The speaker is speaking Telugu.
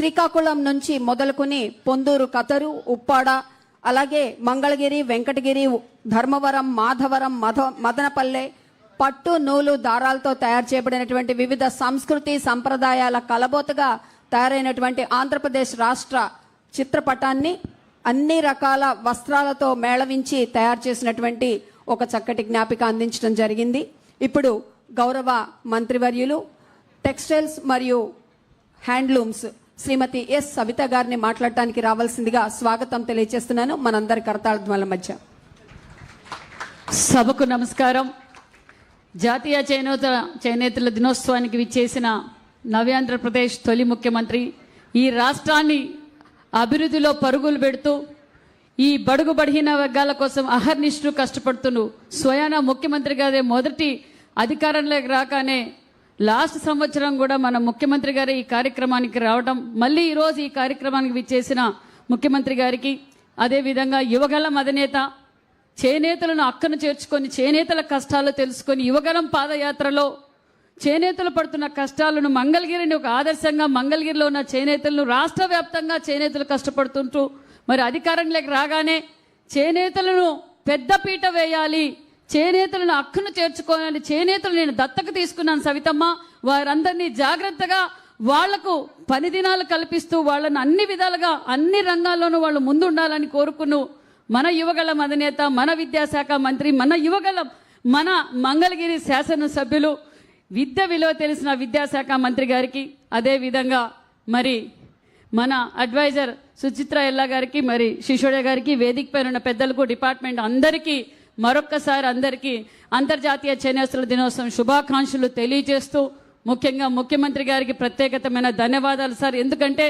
శ్రీకాకుళం నుంచి మొదలుకుని పొందూరు కతరు ఉప్పాడ అలాగే మంగళగిరి వెంకటగిరి ధర్మవరం మాధవరం మధ మదనపల్లె పట్టు నూలు దారాలతో తయారు చేయబడినటువంటి వివిధ సంస్కృతి సంప్రదాయాల కలబోతగా తయారైనటువంటి ఆంధ్రప్రదేశ్ రాష్ట్ర చిత్రపటాన్ని అన్ని రకాల వస్త్రాలతో మేళవించి తయారు చేసినటువంటి ఒక చక్కటి జ్ఞాపిక అందించడం జరిగింది. ఇప్పుడు గౌరవ మంత్రివర్యులు టెక్స్టైల్స్ మరియు హ్యాండ్లూమ్స్ శ్రీమతి ఎస్ సవిత గారిని మాట్లాడటానికి రావాల్సిందిగా స్వాగతం తెలియజేస్తున్నాను. మనందరి కరతాళ మధ్య. సభకు నమస్కారం. జాతీయ చేనేత చేనేతల దినోత్సవానికి విచ్చేసిన నవ్యాంధ్రప్రదేశ్ తొలి ముఖ్యమంత్రి ఈ రాష్ట్రాన్ని అభివృద్ధిలో పరుగులు పెడుతూ ఈ బడుగు బడిహీన వర్గాల కోసం అహర్నిష్ఠు కష్టపడుతును స్వయాన ముఖ్యమంత్రి గారే మొదటి అధికారంలోకి రాగానే లాస్ట్ సంవత్సరం కూడా మన ముఖ్యమంత్రి గారు ఈ కార్యక్రమానికి రావడం మళ్ళీ ఈరోజు ఈ కార్యక్రమానికి విచ్చేసిన ముఖ్యమంత్రి గారికి అదేవిధంగా యువగలం అధినేత చేనేతలను అక్కను చేర్చుకొని చేనేతల కష్టాలు తెలుసుకొని యువగలం పాదయాత్రలో చేనేతలు పడుతున్న కష్టాలను మంగళగిరిని ఒక ఆదర్శంగా మంగళగిరిలో ఉన్న చేనేతలను రాష్ట్ర వ్యాప్తంగా చేనేతలు కష్టపడుతుంటూ మరి అధికారంలోకి రాగానే చేనేతలను పెద్ద పీట వేయాలి చేనేతలను అక్కను చేర్చుకోవాలని చేనేతలు నేను దత్తకు తీసుకున్నాను సవితమ్మ. వారందరినీ జాగ్రత్తగా వాళ్ళకు పని దినాలు కల్పిస్తూ వాళ్ళని అన్ని విధాలుగా అన్ని రంగాల్లోనూ వాళ్ళు ముందుండాలని కోరుకును. మన యువగళం అధినేత మన విద్యాశాఖ మంత్రి మన యువగళం మన మంగళగిరి శాసనసభ్యులు. విద్య విలువ తెలిసిన విద్యాశాఖ మంత్రి గారికి అదే విధంగా మరి మన అడ్వైజర్ సుచిత్ర ఎల్లా గారికి మరి శిశోడే గారికి వేదిక పైన ఉన్న పెద్దలకు డిపార్ట్మెంట్ అందరికీ మరొక్కసారి అందరికీ అంతర్జాతీయ చేనేతల దినోత్సవం శుభాకాంక్షలు తెలియజేస్తూ ముఖ్యంగా ముఖ్యమంత్రి గారికి ప్రత్యేకతమైన ధన్యవాదాలు సార్. ఎందుకంటే